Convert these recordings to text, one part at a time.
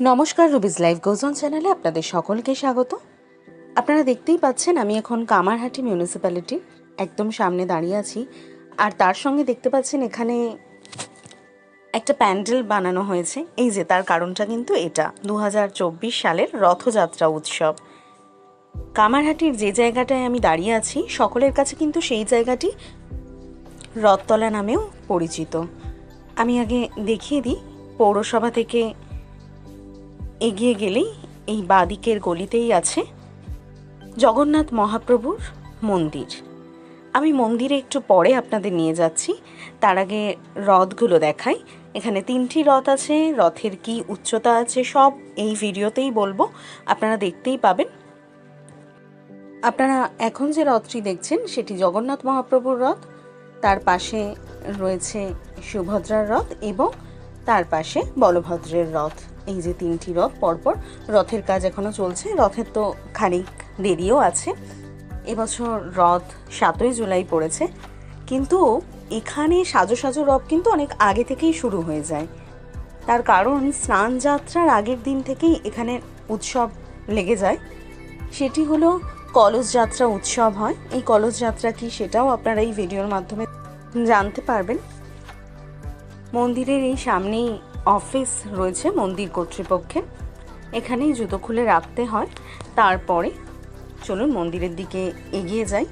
নমস্কার, Ruby's live গোজন চ্যানেলে আপনাদের সকলকে স্বাগত। আপনারা দেখতেই পাচ্ছেন, আমি এখন কামারহাটি মিউনিসিপ্যালিটির একদম সামনে দাঁড়িয়ে আছি। আর তার সঙ্গে দেখতে পাচ্ছেন, এখানে একটা প্যান্ডেল বানানো হয়েছে। এই যে, তার কারণটা কিন্তু এটা দু হাজার চব্বিশ সালের রথযাত্রা উৎসব। কামারহাটির যে জায়গাটায় আমি দাঁড়িয়ে আছি, সকলের কাছে কিন্তু সেই জায়গাটি রথতলা নামেও পরিচিত। আমি আগে দেখিয়ে দিই, পৌরসভা থেকে এগিয়ে গেলেই এই বাদিকের গলিতেই আছে জগন্নাথ মহাপ্রভুর মন্দির। আমি মন্দিরে একটু পরে আপনাদের নিয়ে যাচ্ছি। তার আগে রথগুলো দেখাই। এখানে তিনটি রথ আছে, রথের কি উচ্চতা আছে সব এই ভিডিওতেই বলব। আপনারা দেখতেই পাবেন। আপনারা এখন যে রথটি দেখছেন, সেটি জগন্নাথ মহাপ্রভুর রথ। তার পাশে রয়েছে সুভদ্রার রথ এবং তার পাশে বলভদ্রের রথ। এই যে তিনটি রথ, পরপর রথের কাজ এখনও চলছে। রথের তো খানিক দেরিও আছে। এবছর রথ সাতই জুলাই পড়েছে। কিন্তু এখানে সাজো সাজো রথ কিন্তু অনেক আগে থেকেই শুরু হয়ে যায়। তার কারণ স্নান যাত্রার আগের দিন থেকেই এখানে উৎসব লেগে যায়। সেটি হলো কলস যাত্রা উৎসব হয়। এই কলস যাত্রা কি সেটাও আপনারা এই ভিডিওর মাধ্যমে জানতে পারবেন। মন্দিরের এই সামনেই অফিস রয়েছে মন্দির কর্তৃপক্ষের এখানেই জুতো খুলে রাখতে হয়। তারপরে চলুন মন্দিরের দিকে এগিয়ে যাই।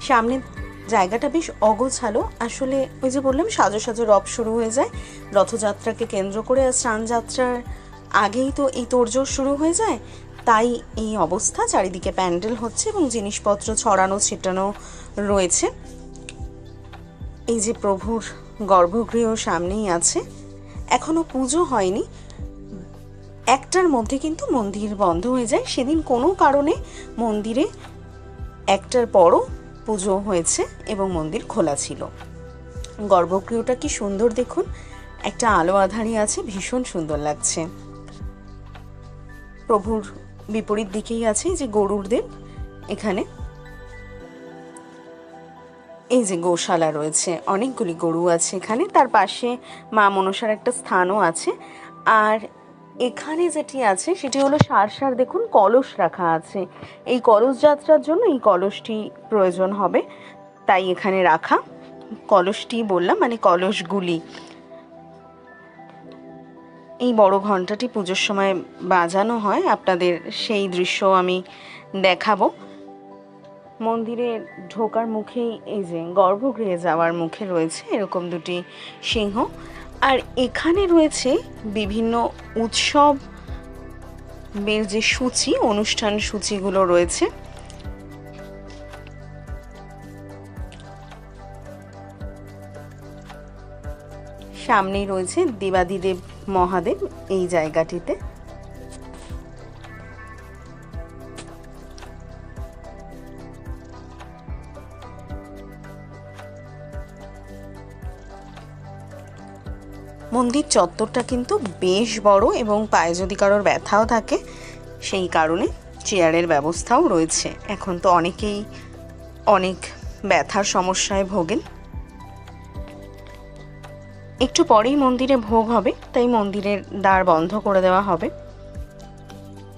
সামনে জায়গাটা বেশ অগোছালো। আসলে ওই যে বললাম, সাজো সাজো রব শুরু হয়ে যায়। রথযাত্রাকে কেন্দ্র করে আর স্নানযাত্রার আগেই তো এই তোড়জোড় শুরু হয়ে যায়। তাই এই অবস্থা, চারিদিকে প্যান্ডেল হচ্ছে এবং জিনিসপত্র ছড়ানো, ছিটানো রয়েছে। এই যে প্রভুর গর্ভগৃহ সামনেই আছে। এখনও পুজো হয়নি। একটার মধ্যে কিন্তু মন্দির বন্ধ হয়ে যায়। সেদিন কোনো কারণে মন্দিরে একটার পরও পুজো হয়েছে এবং মন্দির খোলা ছিল। গর্ভগৃহটা কি সুন্দর দেখুন। একটা আলো আধারি আছে, ভীষণ সুন্দর লাগছে। প্রভুর বিপরীত দিকেই আছে যে গরুর দেব এখানে। এই যে গোশালা রয়েছে, অনেকগুলি গরু আছে এখানে। তার পাশে মা মনসার একটা স্থানও আছে। আর এখানে যেটি আছে, সেটি হলো সার সার দেখুন, কলস রাখা আছে। এই কলস যাত্রার জন্য এই কলসটি প্রয়োজন হবে, তাই এখানে রাখা। কলসটি বললাম মানে কলসগুলি। এই বড় ঘন্টাটি পুজোর সময় বাজানো হয়। আপনাদের সেই দৃশ্য আমি দেখাবো। মন্দিরে ঢোকার মুখেই এই যে গর্ভগৃহে যাওয়ার মুখে রয়েছে এরকম দুটি সিংহ। আর এখানে রয়েছে বিভিন্ন উৎসব বের যে সূচি, অনুষ্ঠান সূচিগুলো রয়েছে। সামনেই রয়েছে দেবাদিদেব মহাদেব এই জায়গাটিতে। মন্দির চত্বরটা কিন্তু বেশ বড় এবং পায়ে যদি কারোর ব্যথাও থাকে, সেই কারণে চেয়ারের ব্যবস্থাও রয়েছে। এখন তো অনেকেই অনেক ব্যথার সমস্যায় ভোগেন। একটু পরেই মন্দিরে ভোগ হবে, তাই মন্দিরের দ্বার বন্ধ করে দেওয়া হবে।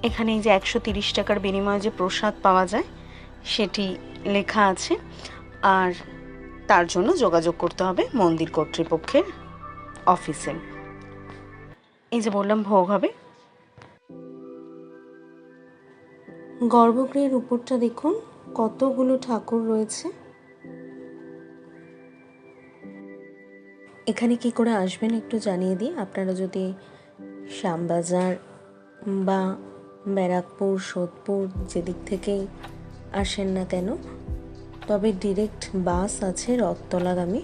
এখানে যে একশো তিরিশ টাকার বিনিময়ে যে প্রসাদ পাওয়া যায়, সেটি লেখা আছে। আর তার জন্য যোগাযোগ করতে হবে মন্দির কর্তৃপক্ষের অফিসে। এই যে বললাম ভোগ হবে। গর্ভগৃহের উপরটা দেখুন, কতগুলো ঠাকুর রয়েছে। এখানে কি করে আসবেন একটু জানিয়ে দিই। আপনারা যদি শ্যামবাজার বা ব্যারাকপুর, সোদপুর যেদিক থেকেই আসেন না কেন, তবে ডিরেক্ট বাস আছে রথতলাগামী।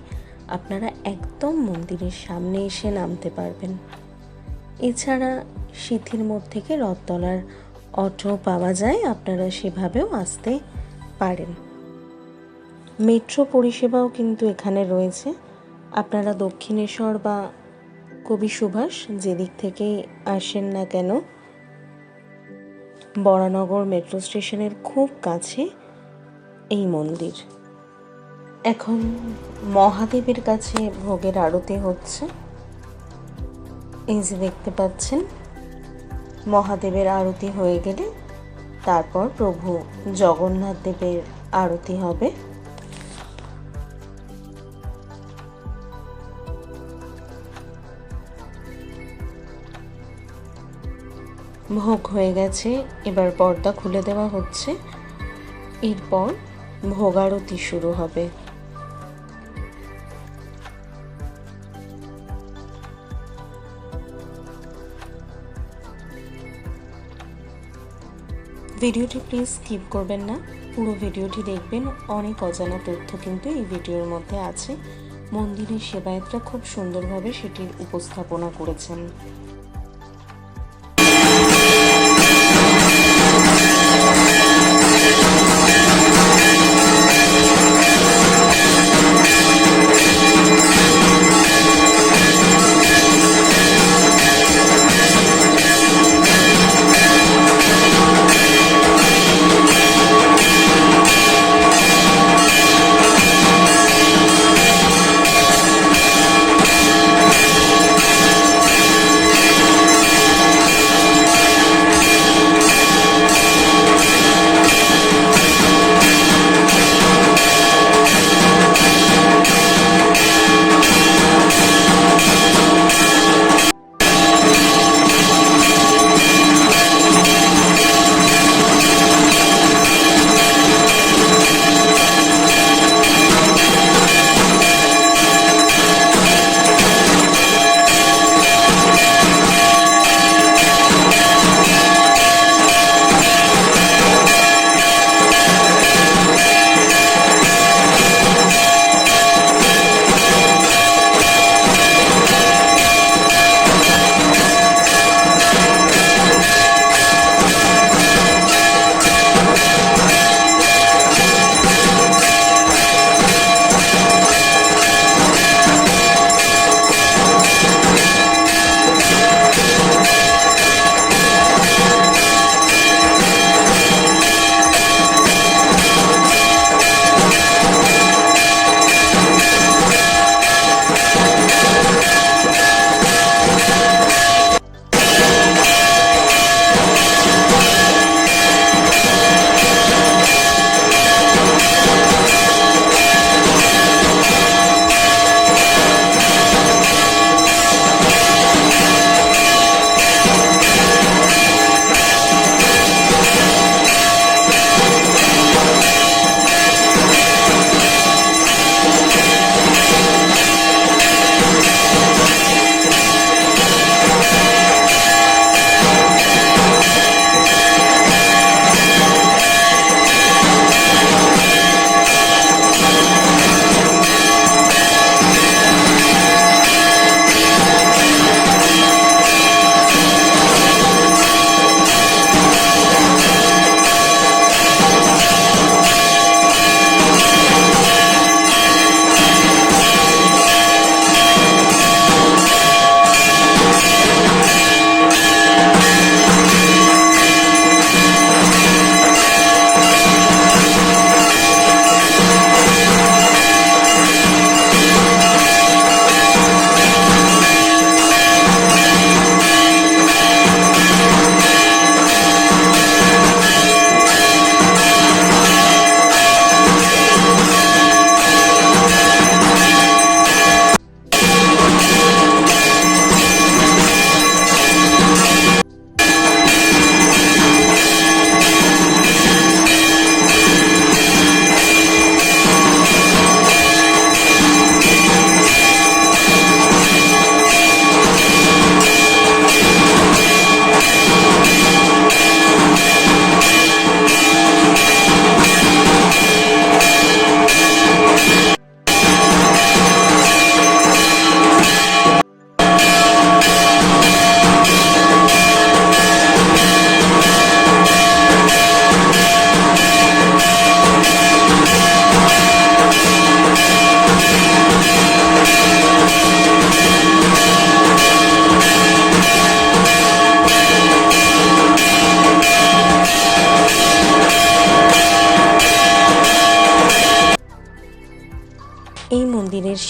আপনারা একদম মন্দিরের সামনে এসে নামতে পারবেন। এছাড়া সিথির মোড় থেকে রথতলার অটো পাওয়া যায়, আপনারা সেভাবেও আসতে পারেন। মেট্রো পরিষেবাও কিন্তু এখানে রয়েছে। আপনারা দক্ষিণেশ্বর বা কবি সুভাষ যেদিক থেকেই আসেন না কেন, বরানগর মেট্রো স্টেশনের খুব কাছে এই মন্দির। এখন মহাদেবের কাছে ভোগের আরতি হচ্ছে। এই যে দেখতে পাচ্ছেন, মহাদেবের আরতি হয়ে গেলে তারপর প্রভু জগন্নাথ দেবের আরতি হবে। ভোগ হয়ে গেছে, এবার পর্দা খুলে দেওয়া হচ্ছে। এরপর ভোগারতি শুরু হবে। ভিডিওটি প্লিজ স্কিপ করবেন না। পুরো ভিডিওটি দেখবেন। অনেক অজানা তথ্য কিন্তু এই ভিডিওর মধ্যে আছে। মন্দিরের সেবায়তরা খুব সুন্দরভাবে সেটির উপস্থাপনা করেছেন।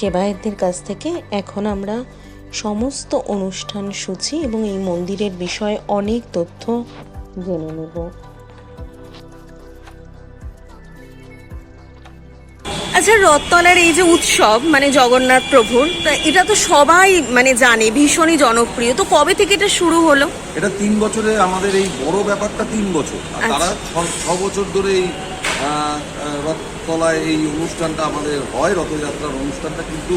সেবায়তদের কাছ থেকে এখন আমরা সমস্ত অনুষ্ঠান সূচি এবং এই মন্দিরের বিষয়ে অনেক তথ্য জেনে নেব। আচ্ছা রথতলার এই যে উৎসব মানে জগন্নাথ প্রভুর তা এটা তো সবাই মানে জানে ভীষণই জনপ্রিয়। তো কবে থেকে এটা শুরু হলো? এটা তিন বছরে আমাদের এই বড় ব্যাপারটা তিন বছর। আর তারা ছ- ছ বছর ধরে এই আহ, আহ, রথতলায় এই অনুষ্ঠানটা আমাদের হয়, রথযাত্রার অনুষ্ঠানটা, কিন্তু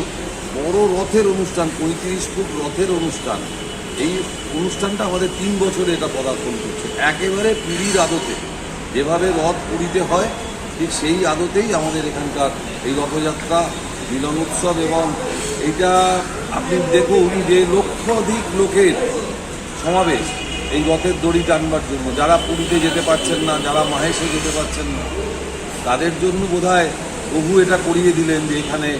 বড় রথের অনুষ্ঠান, পঁয়ত্রিশ ফুট রথের অনুষ্ঠান, এই অনুষ্ঠানটা আমাদের তিন বছরে এটা পদার্পণ করছে। একেবারে পুরীর আদতে, যেভাবে রথ পুরীতে হয়, ঠিক সেই আদতেই আমাদের এখানকার এই রথযাত্রা মিলন উৎসব এবং এইটা আপনি দেখুন যে লক্ষাধিক লোকের সমাবেশ এই রথের দড়ি টানবার জন্য। যারা পুরীতে যেতে পারছেন না, যারা মাহেশে যেতে পারছেন না তাদের জন্য বোধহয় প্রভু এটা করিয়ে দিলেন যে এখানে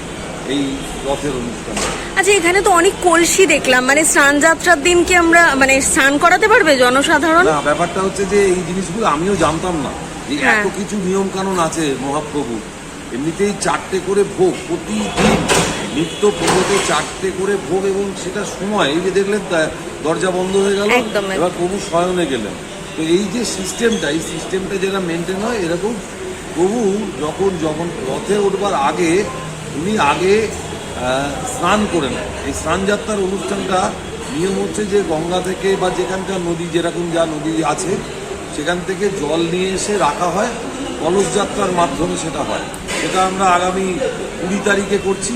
এই রথের অনুষ্ঠান আচ্ছা এখানে তো অনেক কলসি দেখলাম মানে স্নান যাত্রার দিন কি আমরা মানে স্নান করাতে পারবে জনসাধারণ না ব্যাপারটা হচ্ছে যে এই জিনিসগুলো আমিও জানতাম না যে হ্যাঁ। এত কিছু নিয়ম কানুন আছে মহাপ্রভু এমনিতেই চারটে করে ভোগ প্রতিদিন নিত্য পুজোতে চারটে করে ভোগ এবং সেটা সময় এই যে দেখলেন দরজা বন্ধ হয়ে গেল। এবার প্রভু শয়নে গেলেন তো এই যে সিস্টেমটা এই সিস্টেমটা যেটা মেনটেন হয় এরকম প্রভু যখন যখন রথে উঠবার আগে উনি আগে স্নান করে নেন। এই স্নান যাত্রার অনুষ্ঠানটা নিয়ম হচ্ছে যে গঙ্গা থেকে বা যেখানকার নদী, যেরকম যা নদী আছে, সেখান থেকে জল নিয়ে এসে রাখা হয়। কলস যাত্রার মাধ্যমে সেটা হয়। সেটা আমরা আগামী কুড়ি তারিখে করছি।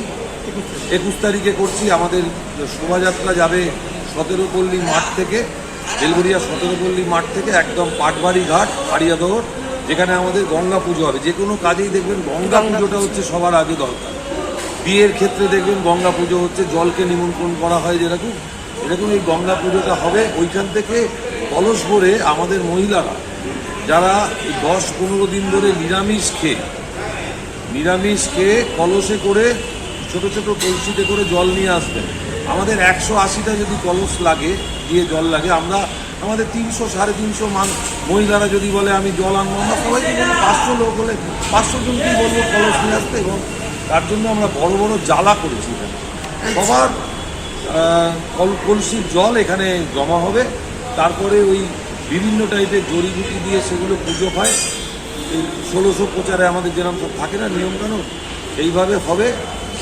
একুশ তারিখে করছি। আমাদের শোভাযাত্রা যাবে সতেরো পল্লী মাঠ থেকে বেলগড়িয়া সতেরো পল্লী মাঠ থেকে একদম পাটবাড়ি ঘাট হারিয়াদহর যেখানে আমাদের গঙ্গা পুজো হবে। যে কোনো কাজেই দেখবেন গঙ্গা পুজোটা হচ্ছে সবার আগে দরকার। বিয়ের ক্ষেত্রে দেখবেন গঙ্গা পুজো হচ্ছে জলকে নিমন্ত্রণ করা হয় যেরকম। এরকম এই গঙ্গা পুজোটা হবে ওইখান থেকে কলস ভরে আমাদের মহিলারা যারা দশ পনেরো দিন ধরে নিরামিষ খেয়ে নিরামিষ খেয়ে কলসে করে ছোট ছোট কলসিতে করে জল নিয়ে আসবেন। আমাদের একশো আশিটা যদি কলস লাগে দিয়ে জল লাগে আমরা আমাদের তিনশো, সাড়ে তিনশো মান মহিলারা যদি বলে, আমি জল আনব, আমরা সবাইকে বলি পাঁচশো লোক হলে পাঁচশো জনকেই বলব, কলস নিয়ে আসতে, এবং তার জন্য আমরা বড় বড় জ্বালা করেছি এখানে। সবার কল- কলসির জল এখানে জমা হবে। তারপরে ওই বিভিন্ন টাইপের জড়িবুটি দিয়ে সেগুলো পুজো হয়। ষোলোশো প্রচারে আমাদের যেরকম সব থাকে না নিয়মকানুন এইভাবে হবে।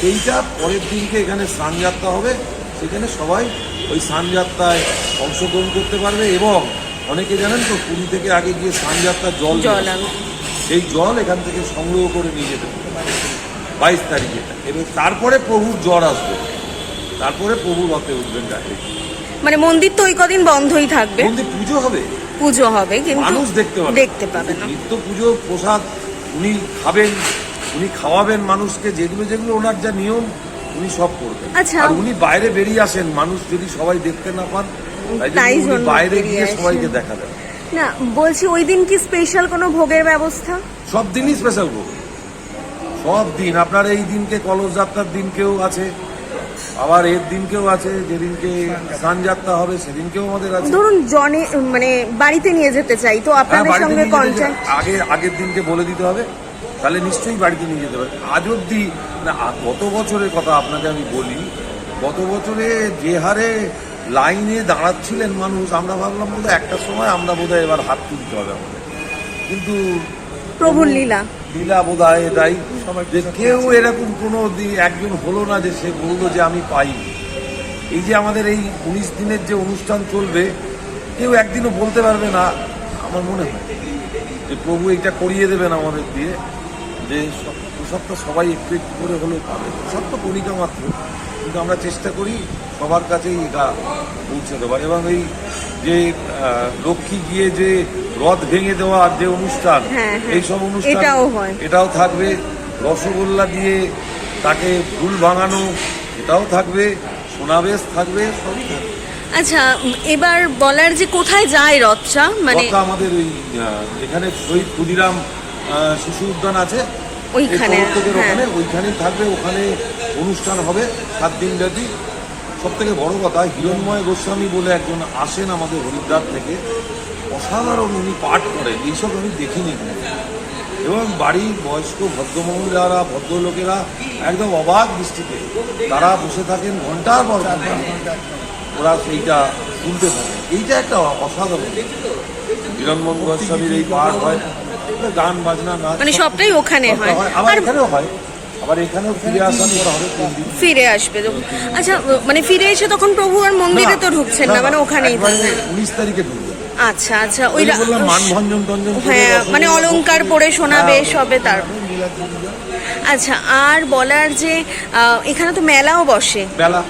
সেইটা পরের দিনকে এখানে স্নানযাত্রা হবে। সেখানে সবাই ওই স্নানযাত্রায় অংশগ্রহণ করতে পারবে এবং অনেকে জানেন তো পুরী থেকে আগে গিয়ে স্নানযাত্রার জল। সেই জল এখান থেকে সংগ্রহ করে নিয়ে যেতে বাইশ তারিখে। এবং তারপরে প্রভুর জ্বর আসবে। তারপরে প্রভু রথে উঠবেন ডাইরেক্ট মানে মন্দির তো ওই কদিন বন্ধই থাকবে। মন্দির পুজো হবে। পুজো হবে কিন্তু মানুষ দেখতে পাবে। দেখতে পাবে না। নিত্য পুজো প্রসাদ উনি খাবেন উনি খাওয়াবেন মানুষকে যেগুলো যেগুলো ওনার যা নিয়ম উনি সব করবেন। আচ্ছা। আর উনি বাইরে বেরিয়ে আসেন মানুষ যদি সবাই দেখতে না পান তাই উনি বাইরে গিয়ে। সবাইকে দেখাবেন। না বলছি ওই দিন কি স্পেশাল কোনো ভোগের ব্যবস্থা? সব দিনই স্পেশাল ভোগ। সব দিন। আপনার এই দিনকে কলস যাত্রার দিনকেও আছে আবার এর দিনকেও আছে যেদিনকে স্নান যাত্রা হবে সেদিনকেও আমাদের আছে। ধরুন জনে মানে বাড়িতে নিয়ে যেতে চাই তো হ্যাঁ, আপনাদের সঙ্গে নিয়ে কন্ট্যাক্ট আগে আগের দিনকে বলে দিতে হবে। তাহলে নিশ্চয়ই বাড়িতে নিয়ে যেতে পারে। আজ অব্দি না গত বছরের কথা আপনাকে আমি বলি গত বছরে যে হারে লাইনে দাঁড়াচ্ছিলেন মানুষ আমরা ভাবলাম বোধহয় একটা সময় আমরা বোধহয় এবার হাত তুলতে হবে আমাদের। কিন্তু প্রভুর লীলা। লীলা বোধ হয় এটাই যে কেউ এরকম কোনো একজন হলো না যে সে বলল যে আমি পাই। এই যে আমাদের এই উনিশ দিনের যে অনুষ্ঠান চলবে কেউ একদিনও বলতে পারবে না। আমার মনে হয় যে প্রভু এইটা করিয়ে দেবেন আমাদের দিয়ে। যে সব- প্রসাদটা সবাই একটু একটু করে হলেও পাবে। প্রসাদ তো কণিকা মাত্র। কিন্তু আমরা চেষ্টা করি সবার কাছেই এটা পৌঁছে দেওয়ার। এবং এই যে লক্ষ্মী গিয়ে যে রথ ভেঙে দেওয়ার যে অনুষ্ঠান হ্যাঁ, হ্যাঁ। এই সব অনুষ্ঠান এটাও থাকবে। রসগোল্লা দিয়ে তাকে ফুল ভাঙানো এটাও থাকবে। সোনাবেশ থাকবে সবই থাকবে। আচ্ছা এবার বলার যে কোথায় যায় রথটা? মানে আমাদের ওই এখানে শহীদ ক্ষুদিরাম শিশু উদ্যান আছে। ওইখানে, হ্যাঁ। ওখানে ওইখানেই থাকবে ওখানে অনুষ্ঠান হবে সাত দিন ব্যাপী। সব থেকে বড় কথা হিরণময় গোস্বামী বলে একজন আসেন আমাদের হরিদ্বার থেকে। অসাধারণ উনি পাঠ করেন এইসব আমি দেখিনি এবং বাড়ির বয়স্ক ভদ্রমহিলারা ভদ্রলোকেরা একদম অবাক দৃষ্টিতে তারা বসে থাকেন ঘণ্টার পর ঘণ্টা। ওরা সেইটা শুনতে থাকে। এইটা একটা অসাধারণ। বিরণমন গোস্বামীর এই পাঠ হয়। গান বাজনা নাচ মানে সবটাই ওখানে হয়। এখানেও হয়। আবার এখানেও ফিরে আসার পর হবে ফিরে আসবে আচ্ছা মানে ফিরে এসে তখন প্রভু আর মন্দিরে তো ঢুকছেন না মানে ওখানেই উনিশ তারিখে ঢুকবে। আচ্ছা আচ্ছা ওই মানভঞ্জন টঞ্জন হ্যাঁ মানে অলংকার পরে শোনাবে হ্যাঁ, সবে তার। আচ্ছা আর বলার যে এখানে তো মেলাও বসে। বেলা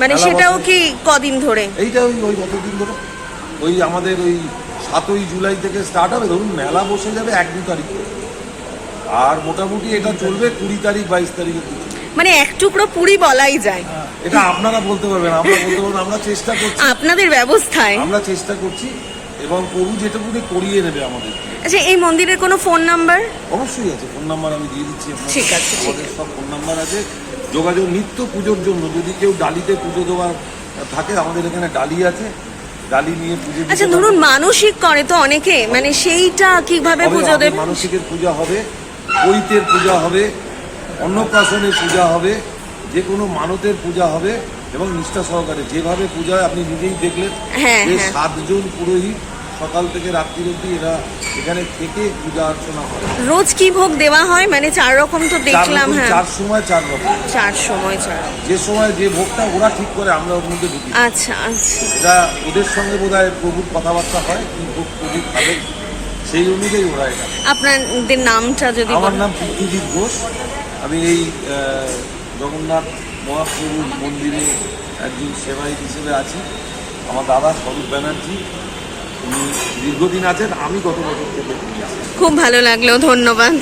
মানে সেটাও কি কদিন ধরে? এইটা ওই ওই কতদিন ধরে? ওই আমাদের ওই সাতই জুলাই থেকে স্টার্ট হবে। ধরুন মেলা বসে যাবে এক দু তারিখ। আর মোটামুটি এটা চলবে কুড়ি তারিখ বাইশ তারিখের দিকে। মানে এক টুকরো পুরি বলাই যায়। এটা আপনারা বলতে পারবেন আমরা বলতে পারবেন আমরা চেষ্টা করছি। আপনাদের ব্যবস্থায়? আমরা চেষ্টা করছি এবং প্রভু যেটুকুনি করিয়ে নেবে আমাদের। আচ্ছা এই মন্দিরের কোনো ফোন নাম্বার অবশ্যই আছে ফোন নাম্বার আমি দিয়ে দিচ্ছি। ঠিক আছে, আমাদের সব ফোন নাম্বার আছে। যোগাযোগ নিত্য পুজোর জন্য যদি কেউ ডালিতে পুজো দেওয়ার থাকে আমাদের এখানে ডালি আছে। ডালি নিয়ে পুজো আচ্ছা ধরুন মানসিক করে তো অনেকে মানে সেইটা কীভাবে পুজো দেবে মানসিকের পূজা হবে কৈতের পূজা হবে অন্নপ্রাশনের পূজা হবে যে কোনো মানতের পূজা হবে এবং নিষ্ঠা সহকারে যেভাবে পূজা আপনি নিজেই দেখলেন হ্যাঁ, হ্যাঁ। সাতজন পুরোহিত সকাল থেকে রাত্রি অব্দি এরা এখানে থেকে পূজা অর্চনা করে। রোজ কি ভোগ দেওয়া হয়? মানে চার রকম তো দেখলাম হ্যাঁ। চার সময় চার রকম। চার সময় চার যে সময় যে ভোগটা ওরা ঠিক করে আমরা ওর মধ্যে ঢুকি। আচ্ছা আচ্ছা। এটা ওদের সঙ্গে বোধ হয় প্রভুর কথাবার্তা হয় কি ভোগ প্রভু খাবেন সেই অনুযায়ী ওরা এটা আপনাদের নামটা যদি আমার। নাম পৃথ্বীজিৎ ঘোষ। আমি এই জগন্নাথ মহাপ্রভুর মন্দিরে একজন সেবায়িত হিসেবে আছি। আমার দাদা স্বরূপ ব্যানার্জি। দীর্ঘদিন আছেন আমি গত বছর থেকে খুব ভালো লাগল ধন্যবাদ।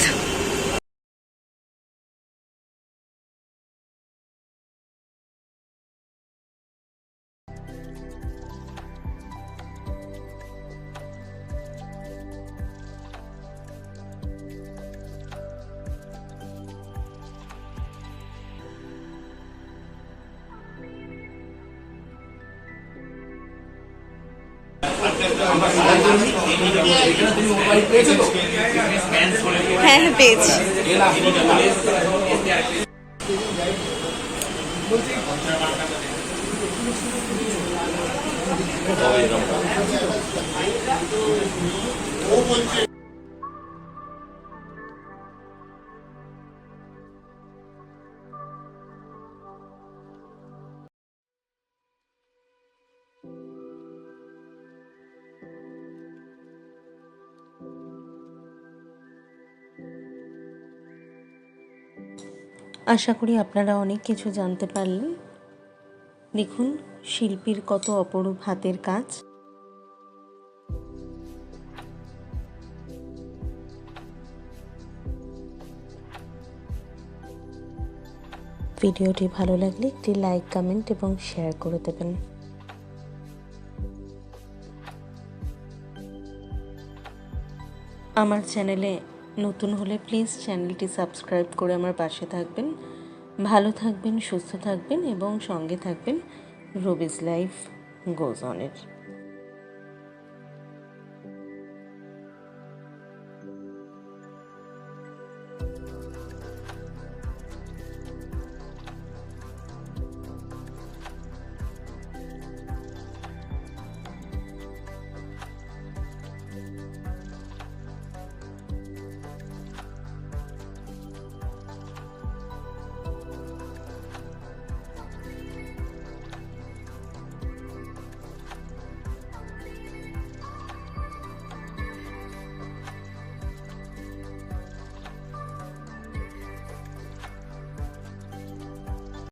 ও বলছে আশা করি আপনারা অনেক কিছু জানতে পারলেন। দেখুন, শিল্পীর কত অপরূপ হাতের কাজ। ভিডিওটি ভালো লাগলে একটি লাইক, কমেন্ট এবং শেয়ার করে দেবেন। আমার চ্যানেলে নতুন হলে প্লিজ চ্যানেলটি সাবস্ক্রাইব করে আমার পাশে থাকবেন। ভালো থাকবেন, সুস্থ থাকবেন এবং সঙ্গে থাকবেন। রবিজ লাইফ গোজ অনের